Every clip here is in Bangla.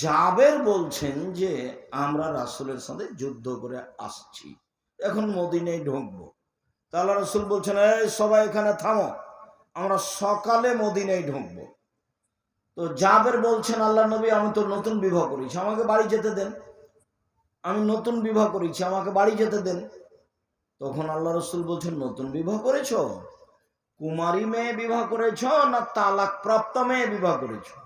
জাবের বলছেন যে, আমরা রাসুলের সাথে যুদ্ধ করে আসছি। এখন মদিনায় ঢুকবো। তাহলে রাসুল বলছেন, এই সবাই এখানে থামো। আমরা সকালে মদিনায় ঢুকবো। তো জাবের বলছেন, আল্লাহ নবী, আমি তো নতুন বিবাহ করেছি। আমাকে বাড়ি যেতে দেন। আমি নতুন বিবাহ করেছি। আমাকে বাড়ি যেতে দেন। তখন আল্লাহ রসুল বলছেন, নতুন বিবাহ করেছ? কুমারী মেয়ে বিবাহ করেছ না তালাক প্রাপ্ত মেয়ে বিবাহ করেছ?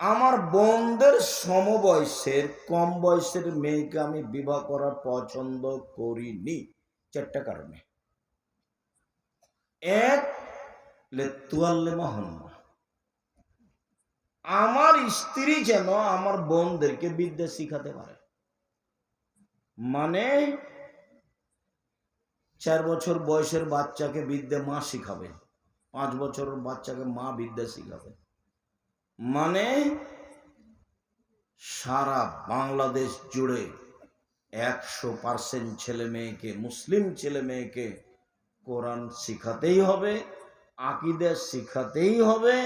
আমার বোনদের সমবয়সের, কম বয়সের মেয়েকে আমি বিবাহ করা পছন্দ করিনি। চারটা কারণে। এক আমার স্ত্রী যেন আমার বোনদেরকে বিদ্যা শিখাতে পারে। মানে চার বছর বয়সের বাচ্চাকে বিদ্যা মা শিখাবে, পাঁচ বছরের বাচ্চাকে মা বিদ্যা শিখাবে। মানে সারা বাংলাদেশ জুড়ে একশো পার্সেন্ট ছেলে মেয়েকে, মুসলিম ছেলে মেয়েকে কোরআন শিখাতেই হবে, আকিদে শিখাতেই হবে,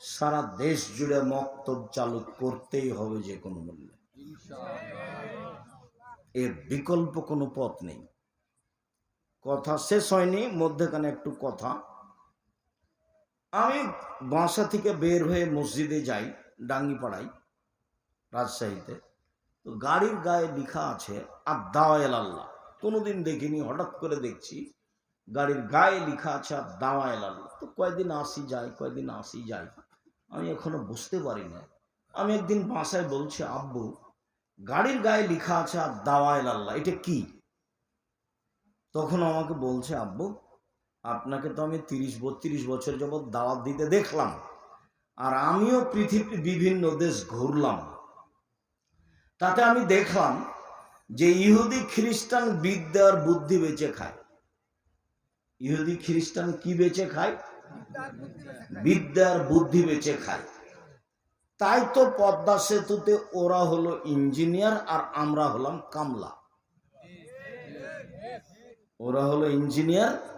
সারা দেশ জুড়ে মক্তব চালু করতেই হবে যে কোনো মূল্যে। এর বিকল্প কোনো পথ নেই। কথা শেষ হয়নি, মধ্যেখানে একটু কথা। আমি বাসা থেকে বের হয়ে মসজিদে যাই, ডাঙ্গিপাড়ায়, রাজশাহীতে। তো গাড়ির গায়ে লেখা আছে আর দাওয়াল আল্লাহ। কোনোদিন দেখিনি, হঠাৎ করে দেখছি গাড়ির গায়ে লেখা আছে দাওয়াল আল্লাহ। তো কয়েকদিন আসি যাই কয়েকদিন আসি যাই আমি এখনও বুঝতে পারি না। আমি একদিন বাসায় বলছি, আব্বু, গাড়ির গায়ে লেখা আছে দাওয়াল আল্লাহ। এটা কি? তখন আমাকে বলছে, আব্বু আপনাকে তো আমি তিরিশ, বত্রিশ বছর যাবৎ দাওয়াত দিতে দেখলাম। আর আমিও পৃথিবীর বিভিন্ন দেশ ঘুরলাম। তাতে আমি দেখলাম যে ইহুদি খ্রিস্টান বিদ্যার বুদ্ধি বেঁচে খায়। ইহুদি খ্রিস্টান কি বেঁচে খায়? বিদ্যার বুদ্ধি বেঁচে খায়। তাই তো পদ্মা সেতুতে ওরা হলো ইঞ্জিনিয়ার আর আমরা হলাম কামলা। ওরা হলো ইঞ্জিনিয়ার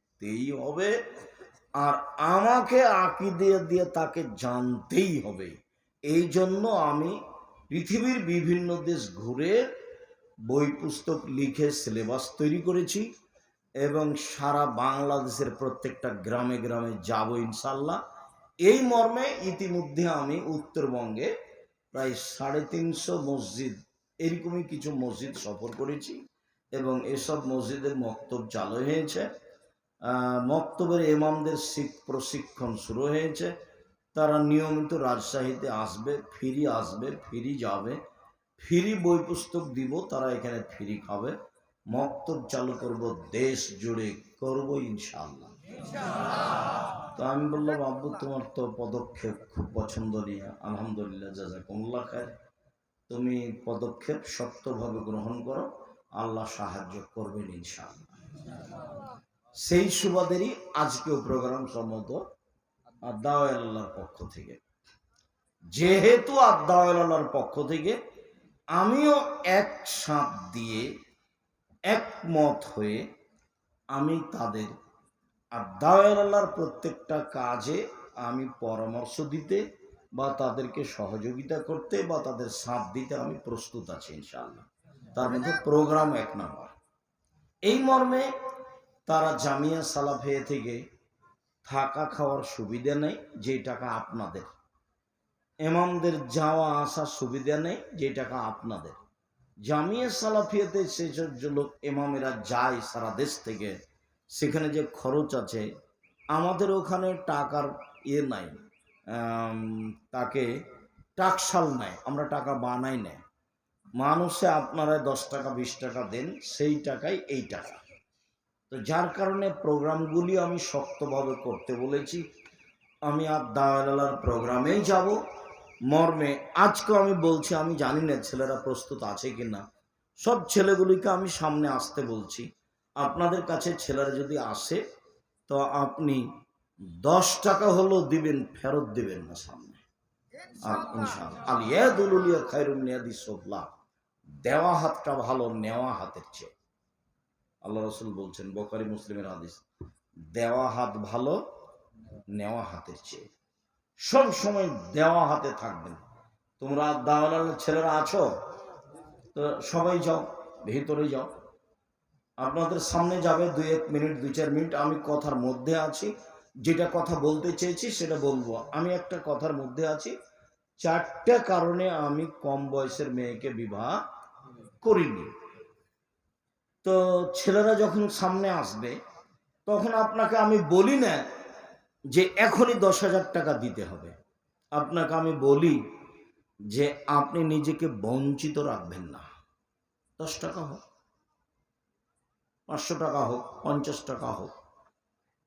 শিখতেই হবে। আর আমাকে আঁকি দিয়ে দিয়ে তাকে জানতেই হবে। এই জন্য আমি পৃথিবীর বিভিন্ন দেশ ঘুরে বই পুস্তক লিখে সিলেবাস তৈরি করেছি এবং সারা বাংলাদেশের প্রত্যেকটা গ্রামে গ্রামে যাব ইনশাল্লাহ এই মর্মে ইতিমধ্যে আমি উত্তরবঙ্গে প্রায় সাড়ে তিনশো মসজিদ, এরকমই কিছু মসজিদ সফর করেছি এবং এসব মসজিদের মক্তব চালু হয়েছে। মক্তবের ইমামদের প্রশিক্ষণ শুরু হয়েছে। তারা নিয়মিত রাজশাহীতে আসবে, ফিরি আসবে, ফিরি যাবে। ফিরি বই পুস্তক দিব, তারা এখানে ফিরি খাবে। মক্তব চালু করব দেশ জুড়ে, করব ইনশাল্লাহ তো আমি বললাম, আব্বু, তোমার তো পদক্ষেপ খুব পছন্দনীয়। আলহামদুলিল্লাহ কমলা খায় তুমি পদক্ষেপ শক্তভাবে গ্রহণ করো। আল্লাহ সাহায্য করবেন ইনশাআল্লাহ। সেই সুবাদেরই আজকেও প্রোগ্রাম সম্মত আল্লাহর পক্ষ থেকে। যেহেতু আদাওয়ালার পক্ষ থেকে আমিও এক সাপ দিয়ে একমত হয়ে আমি তাদের আদাওয়ালার প্রত্যেকটা কাজে আমি পরামর্শ দিতে বা তাদেরকে সহযোগিতা করতে বা তাদের সাথ দিতে আমি প্রস্তুত আছি ইনশাআল্লাহ। তার মধ্যে প্রোগ্রাম এক নম্বর। এই মর্মে তারা জামিয়া সালাফে থেকে থাকা খাওয়ার সুবিধা নেই যে টাকা আপনাদের। এমামদের যাওয়া আসার সুবিধা নেই যে টাকা আপনাদের। জামিয়া সালাফিয়াতে সেসব যে লোক এমামেরা যায় সারা দেশ থেকে। সেখানে যে খরচ আছে, আমাদের ওখানে টাকার ইয়ে নাই তাকে টাকশাল নেয় আমরা টাকা বানাই নেয় মানুষে আপনারা দশ টাকা, বিশ টাকা দেন, সেই টাকাই এই টাকা। তো যার কারণে প্রোগ্রামগুলি আমি শক্তভাবে করতে বলেছি। আমি আর দাওয়ালার প্রোগ্রামেই যাব। মর্মে আজকে আমি বলছি, আমি জানি না ছেলেরা প্রস্তুত আছে কি না সব ছেলেগুলিকে আমি সামনে আসতে বলছি। আপনাদের কাছে ছেলেরা যদি আসে, তো আপনি দশ টাকা হলেও দিবেন, ফেরত দিবেন না সামনে। আর দেওয়া হাতটা ভালো, নেওয়া হাতের চেয়ে। আল্লাহ রসুল বলছেন বোকারি মুসলিমের হাদিস, দেওয়া হাত ভালো, নেওয়া হাতের চেয়ে। সব সময় দেওয়া হাতে থাকবেন। তোমরা দাওয়ালার ছেলেরা আছো? তো সবাই যাও, ভিতরে যাও। আপনাদের সামনে যাবে দুই এক মিনিট, দুই চার মিনিট, আমি কথার মধ্যে আছি। যেটা কথা বলতে চেয়েছি সেটা বলব। আমি একটা কথার মধ্যে আছি। চারটা কারণে আমি কম বয়সের মেয়েকে বিবাহ করিনি। তো ছেলেরা যখন সামনে আসবে, তখন আপনাকে আমি বলি না যে এখনই দশ হাজার টাকা দিতে হবে। আপনাকে আমি বলি যে আপনি নিজেকে বঞ্চিত রাখবেন না। দশ টাকা হোক, পাঁচশো টাকা হোক, পঞ্চাশ টাকা হোক,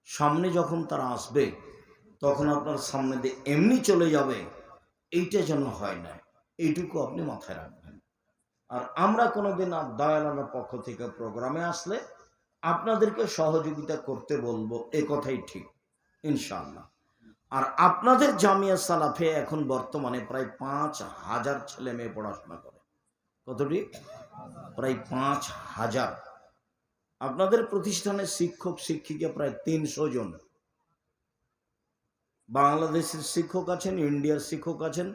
সামনে যখন তারা আসবে, তখন আপনার সামনে দিয়ে এমনি চলে যাবে, এইটা যেন হয় না। এইটুকু আপনি মাথায় রাখবেন। আর আমরা কোনোদিন দয়ালার পক্ষ থেকে প্রোগ্রামে আসলে আপনাদেরকে সহযোগিতা করতে বলব, এ কথাই ঠিক, ইনশাআল্লাহ। আর আপনাদের জামিয়া সালাফে এখন বর্তমানে প্রায় পাঁচ হাজার ছেলে মেয়ে পড়াশোনা করে। কতটি প্রায় পাঁচ হাজার। আপনাদের প্রতিষ্ঠানের শিক্ষক, শিক্ষিকা প্রায় তিনশো জন। বাংলাদেশের শিক্ষক আছেন, ইন্ডিয়ার শিক্ষক আছেন,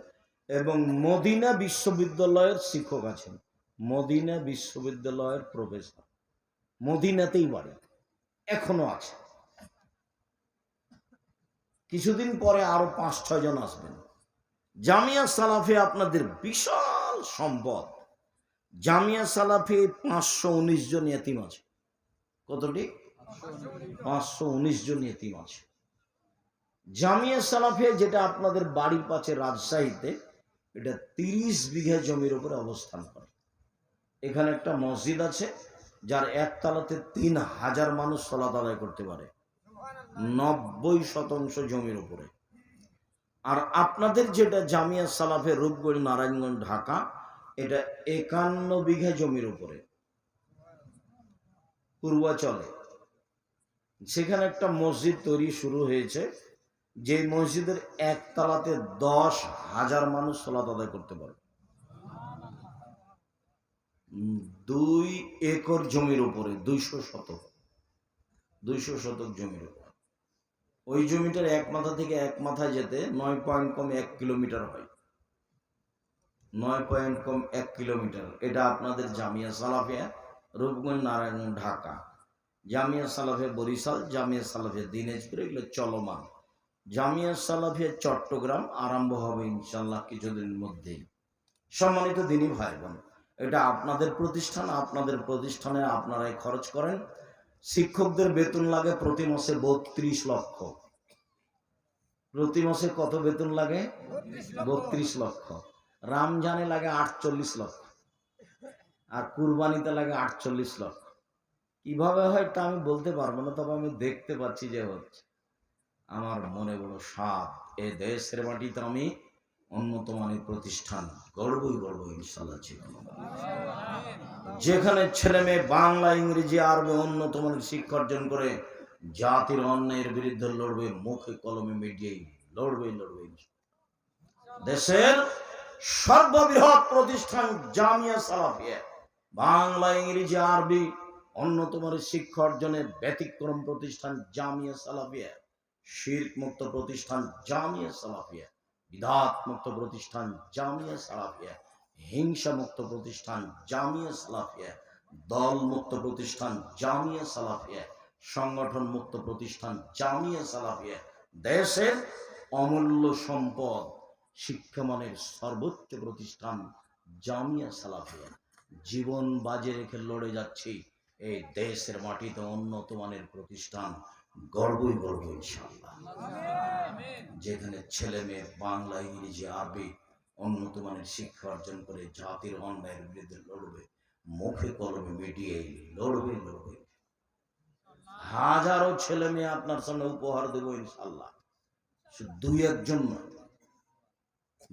এবং মদিনা বিশ্ববিদ্যালয়ের শিক্ষক আছেন। মদিনা বিশ্ববিদ্যালয়ের প্রফেসর। মদিনাতেই বাড়ি। এখনও আছে। কিছুদিন পরে আরও পাঁচ ছয় জন আসবেন। জামিয়া সালাফে আপনাদের বিশাল সম্পদ। জামিয়া সালাফে পাঁচশো উনিশ জন এতিম আছে। কতটি? পাঁচশো উনিশ জন এতিম আছে। জামিয়া সালাফে যেটা আপনাদের বাড়ির পাশে রাজশাহীতে, এটা তিরিশ বিঘা জমির উপরে অবস্থান করে। এখানে একটা মসজিদ আছে, যার একতলাতে তিন হাজার মানুষ সলাত আদায় করতে পারে। নব্বই শতাংশ জমির উপরে। আর আপনাদের যেটা জামিয়া সালাফে রূপগঞ্জ নারায়ণগঞ্জ, ঢাকা, এটা একান্ন বিঘা জমির উপরে। পূর্বাচলে। সেখানে একটা মসজিদ তৈরি শুরু হয়েছে যে মসজিদের একতলাতে দশ হাজার মানুষ সলাত আদায় করতে পারে। দুই একর জমির উপরে, দুইশো শতক দুইশো শতক জমির উপর। ওই জমিটার এক মাথা থেকে এক মাথায় যেতে নয় পয়েন্ট কম এক কিলোমিটার হয়। নয় পয়েন্ট কম এক কিলোমিটার। এটা আপনাদের জামিয়া সালাফিয়া, রূপগঞ্জ নারায়ণ ঢাকা। জামিয়া সালাফিয়া বরিশাল, জামিয়া সালাফিয়া দিনাজপুর, এগুলো চলমান। জামিয়া সালাফিয়া চট্টগ্রাম আরম্ভ হবে ইনশাল্লাহ কিছুদিনের মধ্যেই। সম্মানিত দিনই ভাই বোন এটা আপনাদের প্রতিষ্ঠান আপনাদের প্রতিষ্ঠানে আপনারাই খরচ করেন। শিক্ষকদের বেতন লাগে প্রতি মাসে বত্রিশ লক্ষ। প্রতি মাসে কত বেতন লাগে? বত্রিশ লক্ষ। রামজানে লাগে আটচল্লিশ লক্ষ। আর কুরবানিতে লাগে আটচল্লিশ লক্ষ। কীভাবে হয় তা আমি বলতে পারব না তবে আমি দেখতে পাচ্ছি যে হচ্ছে। আমার মনে বড় সাপ এ দেশের মাটিতে আমি উন্নত মানের প্রতিষ্ঠান গর্বই গর্ব ইনশাল্লাহ ছিল। যেখানে ছেলে মেয়ে বাংলা ইংরেজি আরবে মানের শিক্ষা অর্জন করে জাতির অন্যায়ের বিরুদ্ধে লড়বে মুখে কলমে মিডিয়াই লড়বে লড়বে। দেশের সর্ববৃহৎ প্রতিষ্ঠান জামিয়া সালাফিয়া। বাংলা ইংরেজি আরবি অন্যতম শিক্ষা অর্জনের ব্যতিক্রম প্রতিষ্ঠান জামিয়া সালাফিয়া। শির্ক মুক্ত প্রতিষ্ঠান জামিয়া সালাফিয়া। বিধাত মুক্ত প্রতিষ্ঠান জামিয়া সালাফিয়া হিংসা মুক্ত প্রতিষ্ঠান জামিয়া সালাফিয়া দল মুক্ত প্রতিষ্ঠান জামিয়া সালাফিয়া সংগঠন মুক্ত প্রতিষ্ঠান জামিয়া সালাফিয়া, দেশের অমূল্য সম্পদ, শিক্ষামানের সর্বোচ্চ প্রতিষ্ঠান জামিয়া সালাফিয়া। জীবন বাজে রেখে লড়ে যাচ্ছি, এই দেশের মাটিতে উন্নত মানের প্রতিষ্ঠান গর্বই গর্ব ইনশাল্লাহ যেখানে ছেলে মেয়ে বাংলা ইংরেজি আরবি উন্নত মানের শিক্ষা অর্জন করে জাতির অন্যায়ের বিরুদ্ধে লড়বে মুখে কলমে মিডিয়ে লড়বে লড়বে। হাজারো ছেলে মেয়ে আপনার সামনে উপহার দেবো ইনশাল্লাহ শুধু দুই একজন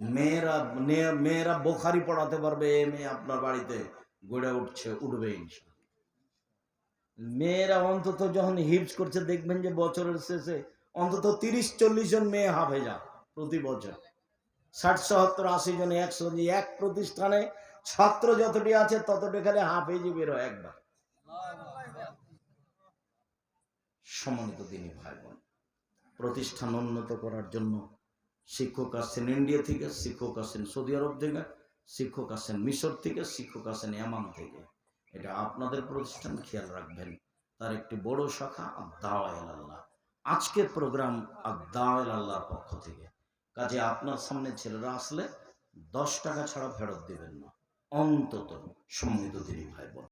মেয়েরা মেয়ে- মেয়েরা বোখারি পড়াতে পারবে এ মেয়ে আপনার বাড়িতে গড়ে উঠছে উঠবে ইনশাল্লাহ মেয়েরা অন্তত যখন হিপস করছে, দেখবেন যে বছরের শেষে অন্তত তিরিশ, চল্লিশ জন মেয়ে হাফেজা প্রতি বছর। ষাট, সত্তর, আশি জন, একশো এক প্রতিষ্ঠানে ছাত্র যতটি আছে, ততটি খালি হাফেজি বের হয় একবার। সম্মানিত তিনি ভাই বোন প্রতিষ্ঠান উন্নত করার জন্য শিক্ষক আসছেন ইন্ডিয়া থেকে, শিক্ষক আসছেন সৌদি আরব থেকে, শিক্ষক আসছেন মিশর থেকে, শিক্ষক আসছেন এমান থেকে। এটা আপনাদের প্রতিষ্ঠান খেয়াল রাখবেন। তার একটি বড় শাখা আদাওয়াল আল্লাহ। আজকের প্রোগ্রাম আদাওয়াল আল্লাহর পক্ষ থেকে। কাজে আপনার সামনে ছেলেরা আসলে দশ টাকা ছাড়া ফেরত দেবেন না। অন্তত সম্মিলিত তিনি ভাই বোন